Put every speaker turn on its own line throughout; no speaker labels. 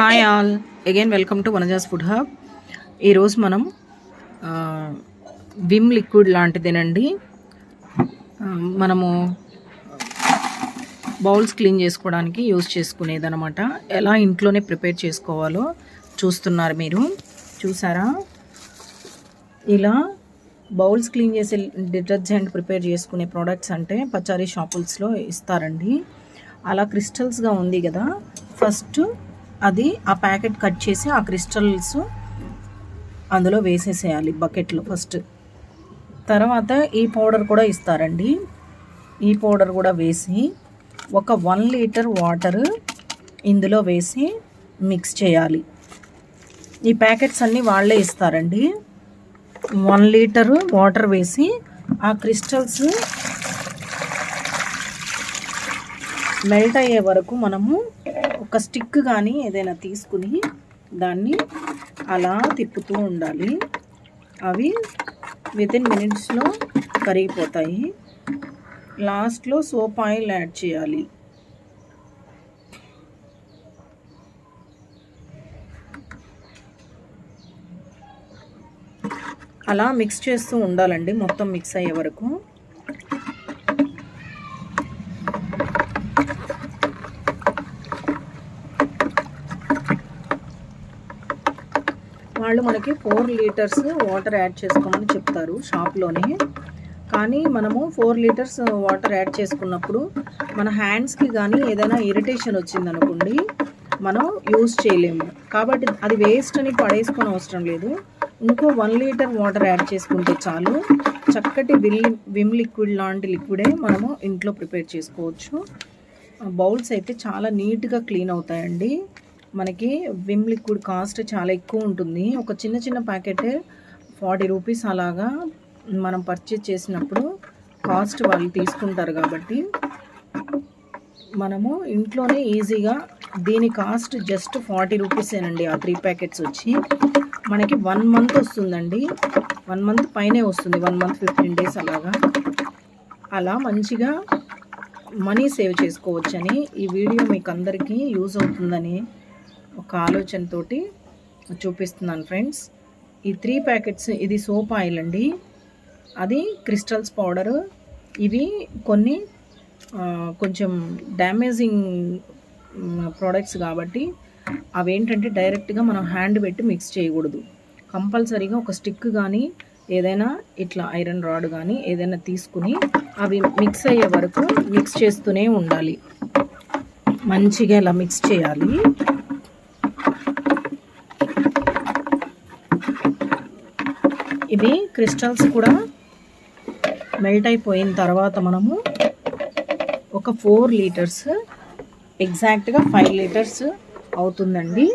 Hi all again welcome to Vanaja's food hub ఈరోజు మనం Vim liquid లాంటిదేనండి. మనము బౌల్స్ క్లీన్ చేసుకోవడానికి యూజ్ చేసుకునేదనమాట. ఎలా ఇంట్లోనే ప్రిపేర్ చేసుకోవాలో చూస్తున్నారు మీరు. చూసారా? ఇలా బౌల్స్ క్లీన్ చేసే డిటర్జెంట్ ప్రిపేర్ చేసుకునే ప్రోడక్ట్స్ అంటే పచారీ షాపుల్స్లో ఇస్తారండి. అలా క్రిస్టల్స్గా ఉంది కదా. ఫస్ట్ అది ఆ ప్యాకెట్ కట్ చేసి ఆ క్రిస్టల్స్ అందులో వేసేసేయాలి బకెట్లో ఫస్ట్. తర్వాత ఈ పౌడర్ కూడా ఇస్తారండి. ఈ పౌడర్ కూడా వేసి ఒక వన్ లీటర్ వాటర్ ఇందులో వేసి మిక్స్ చేయాలి. ఈ ప్యాకెట్స్ అన్నీ వాళ్ళే ఇస్తారండి. వన్ లీటరు వాటర్ వేసి ఆ క్రిస్టల్స్ మెల్ట్ అయ్యే వరకు మనము ఒక స్టిక్ కానీ ఏదైనా తీసుకుని దాన్ని అలా తిప్పుతూ ఉండాలి. అవి వితిన్ మినిట్స్లో కరిగిపోతాయి. లాస్ట్లో సోప్ ఆయిల్ యాడ్ చేయాలి. అలా మిక్స్ చేస్తూ ఉండాలండి మొత్తం మిక్స్ అయ్యే వరకు. వాళ్ళు మనకి ఫోర్ లీటర్స్ వాటర్ యాడ్ చేసుకోమని చెప్తారు షాప్లోనే కానీ మనము ఫోర్ లీటర్స్ వాటర్ యాడ్ చేసుకున్నప్పుడు మన హ్యాండ్స్కి కానీ ఏదైనా ఇరిటేషన్ వచ్చిందనుకోండి మనం యూజ్ చేయలేము. కాబట్టి అది వేస్ట్ అని పడేసుకొని అవసరం లేదు. ఇంకో వన్ లీటర్ వాటర్ యాడ్ చేసుకుంటే చాలు. చక్కటి విల్ విమ్ లిక్విడ్ లాంటి లిక్విడే మనము ఇంట్లో ప్రిపేర్ చేసుకోవచ్చు. బౌల్స్ అయితే చాలా నీట్గా క్లీన్ అవుతాయండి. మనకి విమ్ లిక్విడ్ కాస్ట్ చాలా ఎక్కువ ఉంటుంది. ఒక చిన్న చిన్న ప్యాకెట్ ఫార్టీ రూపీస్ అలాగా మనం పర్చేజ్ చేసినప్పుడు కాస్ట్ వాళ్ళు తీసుకుంటారు కాబట్టి మనము ఇంట్లోనే ఈజీగా దీని కాస్ట్ జస్ట్ ఫార్టీ రూపీసేనండి ఆ త్రీ ప్యాకెట్స్ వచ్చి. మనకి వన్ మంత్ వస్తుందండి. వన్ మంత్ పైనే వస్తుంది. వన్ మంత్ ఫిఫ్టీన్ డేస్ అలాగా. అలా మంచిగా మనీ సేవ్ చేసుకోవచ్చని ఈ వీడియో మీకు అందరికీ యూజ్ అవుతుందని ఒక ఆలోచనతోటి చూపిస్తున్నాను ఫ్రెండ్స్ ఈ త్రీ ప్యాకెట్స్ ఇది సోప్ ఆయిల్ అండి. అది క్రిస్టల్స్ పౌడర్. ఇవి కొన్ని కొంచెం డ్యామేజింగ్ ప్రోడక్ట్స్ కాబట్టి అవేంటంటే డైరెక్ట్గా మనం హ్యాండ్ పెట్టి మిక్స్ చేయకూడదు. కంపల్సరీగా ఒక స్టిక్ కానీ ఏదైనా ఇట్లా ఐరన్ రాడ్ కానీ ఏదైనా తీసుకుని అవి మిక్స్ అయ్యే వరకు మిక్స్ చేస్తూనే ఉండాలి. మంచిగా ఇలా మిక్స్ చేయాలి. ఇవి క్రిస్టల్స్ కూడా మెల్ట్ అయిపోయిన తర్వాత మనము ఒక ఫోర్ లీటర్స్ ఎగ్జాక్ట్గా ఫైవ్ లీటర్స్ అవుతుందండి.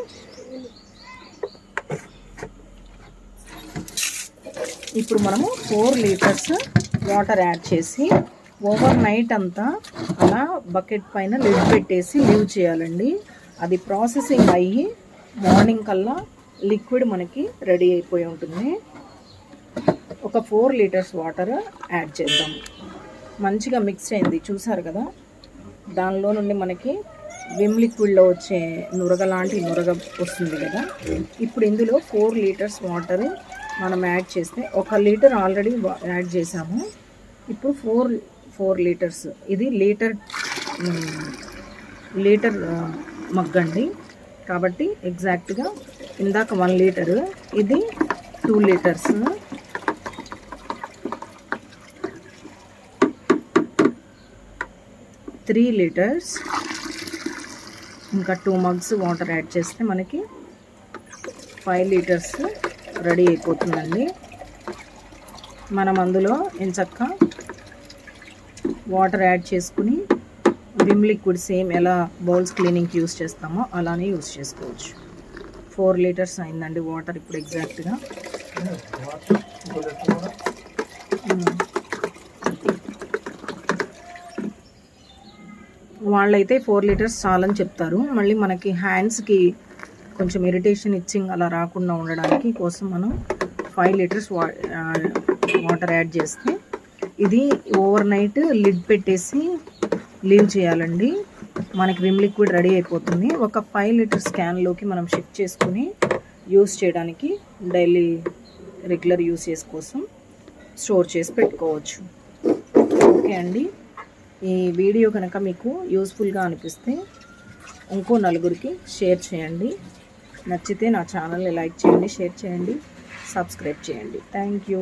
ఇప్పుడు మనము ఫోర్ లీటర్స్ వాటర్ యాడ్ చేసి ఓవర్ నైట్ అంతా అలా బకెట్ పైన లిడ్ పెట్టేసి లీవ్ చేయాలండి. అది ప్రాసెసింగ్ అయ్యి మార్నింగ్ కల్లా లిక్విడ్ మనకి రెడీ అయిపోయి ఉంటుంది. ఒక ఫోర్ లీటర్స్ వాటర్ యాడ్ చేద్దాం. మంచిగా మిక్స్ అయింది చూసారు కదా? దానిలో నుండి మనకి విమ్ లిక్విడ్లో వచ్చే నురగ లాంటి నురగ వస్తుంది కదా? ఇప్పుడు ఇందులో ఫోర్ లీటర్స్ వాటర్ మనం యాడ్ చేస్తే ఒక లీటర్ ఆల్రెడీ యాడ్ చేసాము ఇప్పుడు ఫోర్ ఫోర్ లీటర్స్ ఇది లీటర్ లీటర్ మగ్గండి. కాబట్టి ఎగ్జాక్ట్గా ఇందాక వన్ లీటరు ఇది టూ లీటర్స్ త్రీ లీటర్స్. ఇంకా టూ మగ్స్ వాటర్ యాడ్ చేస్తే మనకి ఫైవ్ లీటర్స్ రెడీ అయిపోతుందండి. మనం అందులో ఎంచక్క వాటర్ యాడ్ చేసుకుని విమ్ లిక్విడ్ సేమ్ ఎలా బౌల్స్ క్లీనింగ్కి యూస్ చేస్తామో అలానే యూస్ చేసుకోవచ్చు. ఫోర్ లీటర్స్ అయిందండి వాటర్ ఇప్పుడు ఎగ్జాక్ట్గా. వాళ్ళైతే ఫోర్ లీటర్స్ చాలని చెప్తారు. మళ్ళీ మనకి హ్యాండ్స్కి కొంచెం ఇరిటేషన్ ఇచ్చింగ్ అలా రాకుండా ఉండడానికి కోసం మనం ఫైవ్ లీటర్స్ వా వాటర్ యాడ్ చేస్తే ఇది ఓవర్ నైట్ లిడ్ పెట్టేసి లీవ్ చేయాలండి. మనకి విమ్ లిక్విడ్ రెడీ అయిపోతుంది. ఒక ఫైవ్ లీటర్స్ క్యాన్లోకి మనం షిఫ్ట్ చేసుకుని యూస్ చేయడానికి డైలీ రెగ్యులర్ యూసేజ్ కోసం స్టోర్ చేసి పెట్టుకోవచ్చు. ఓకే అండి? ఈ వీడియో కనుక మీకు యూస్ఫుల్గా అనిపిస్తే ఇంకో నలుగురికి షేర్ చేయండి. నచ్చితే నా ఛానల్ని లైక్ చేయండి షేర్ చేయండి సబ్స్క్రైబ్ చేయండి. Thank you.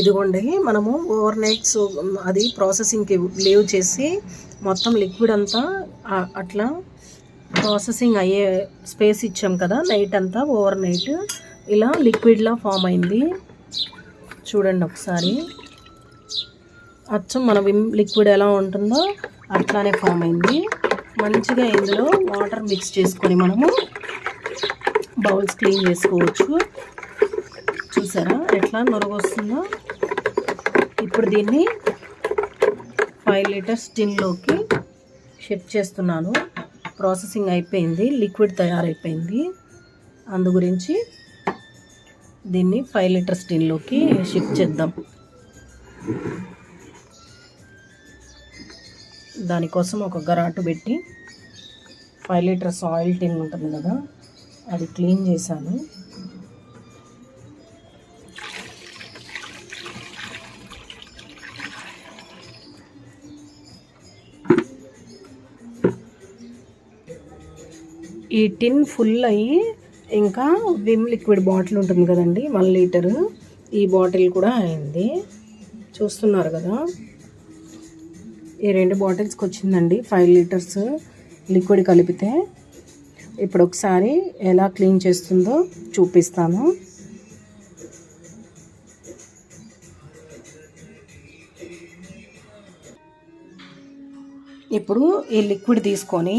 ఇదిగోండి మనము ఓవర్ నైట్ సో అది ప్రాసెసింగ్కి లీవ్ చేసి మొత్తం లిక్విడ్ అంతా అట్లా ప్రాసెసింగ్ అయ్యే స్పేస్ ఇచ్చాం కదా నైట్ అంతా ఓవర్ నైట్ ఇలా లిక్విడ్లా ఫామ్ అయింది. చూడండి ఒకసారి. అచ్చం మన విమ్ లిక్విడ్ ఎలా ఉంటుందో అట్లానే ఫామ్ అయింది. మంచిగా ఇందులో వాటర్ మిక్స్ చేసుకొని మనము బౌల్స్ క్లీన్ చేసుకోవచ్చు. చూసారా ఎట్లా నొరగొస్తుందో? ఇప్పుడు దీన్ని ఫైవ్ లీటర్స్ టిన్లోకి షిఫ్ట్ చేస్తున్నాను. ప్రాసెసింగ్ అయిపోయింది లిక్విడ్ తయారైపోయింది. అందు గురించి దీన్ని ఫైవ్ లీటర్స్ టిన్లోకి షిఫ్ట్ చేద్దాం. దానికోసం ఒక గరాటు పెట్టి ఫైవ్ లీటర్స్ ఆయిల్ టిన్ ఉంటుంది కదా అది క్లీన్ చేశాను. ఈ టిన్ ఫుల్ అయ్యి ఇంకా విమ్ లిక్విడ్ బాటిల్ ఉంటుంది కదండి వన్ లీటరు. ఈ బాటిల్ కూడా అయింది. చూస్తున్నారు కదా. ఈ రెండు బాటిల్స్కి వచ్చిందండి. ఫైవ్ లీటర్స్ లిక్విడ్ కలిపితే ఇప్పుడు ఒకసారి ఎలా క్లీన్ చేస్తుందో చూపిస్తాను. ఇప్పుడు ఈ లిక్విడ్ తీసుకొని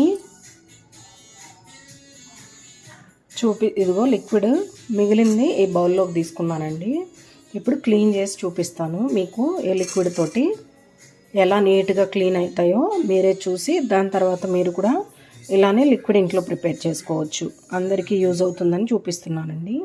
చూపి ఇదిగో లిక్విడ్ మిగిలింది ఈ బౌల్లోకి తీసుకున్నానండి. ఇప్పుడు క్లీన్ చేసి చూపిస్తాను మీకు ఈ లిక్విడ్ తోటి. ఎలా నీట్గా క్లీన్ అవుతాయో మీరే చూసి దాని తర్వాత మీరు కూడా ఇలానే లిక్విడ్ ఇంట్లో ప్రిపేర్ చేసుకోవచ్చు. అందరికీ యూజ్ అవుతుందని చూపిస్తున్నానండి.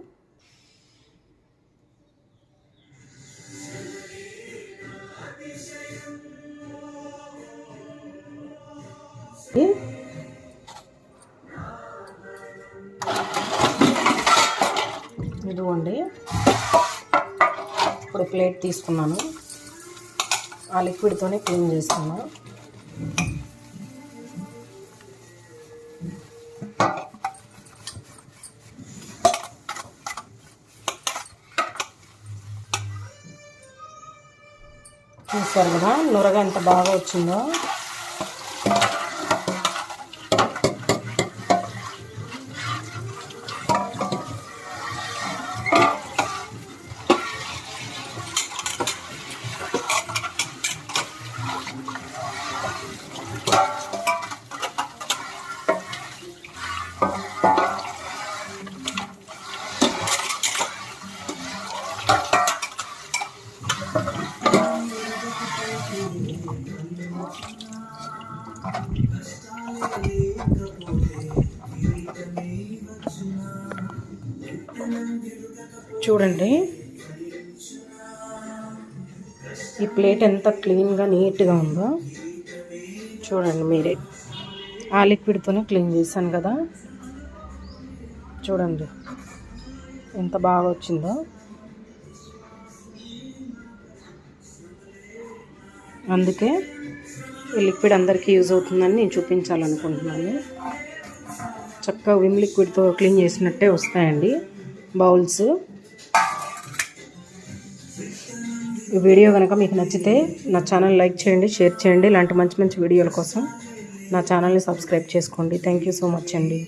ఇదిగోండి. ఇప్పుడు ప్లేట్ తీసుకున్నాను. ఆ లిక్విడ్తోనే క్లీన్ చేసుకున్నాం చూసారు కదా నురగ ఎంత బాగా వచ్చిందో. చూడండి. ఈ ప్లేట్ ఎంత క్లీన్గా నీట్గా ఉందో. చూడండి మీరే. ఆ లిక్విడ్తోనే క్లీన్ చేశాను కదా. చూడండి ఎంత బాగా వచ్చిందో. అందుకే ఈ లిక్విడ్ అందరికీ యూజ్ అవుతుందని నేను చూపించాలనుకుంటున్నాను. చక్కగా విమ్ లిక్విడ్తో క్లీన్ చేసినట్టే వస్తాయండి బౌల్స్. ఈ వీడియో కనుక మీకు నచ్చితే నా ఛానల్ లైక్ చేయండి షేర్ చేయండి. ఇలాంటి మంచి మంచి వీడియోల కోసం నా ఛానల్ని సబ్స్క్రైబ్ చేసుకోండి. థ్యాంక్ యూ సో మచ్ అండి.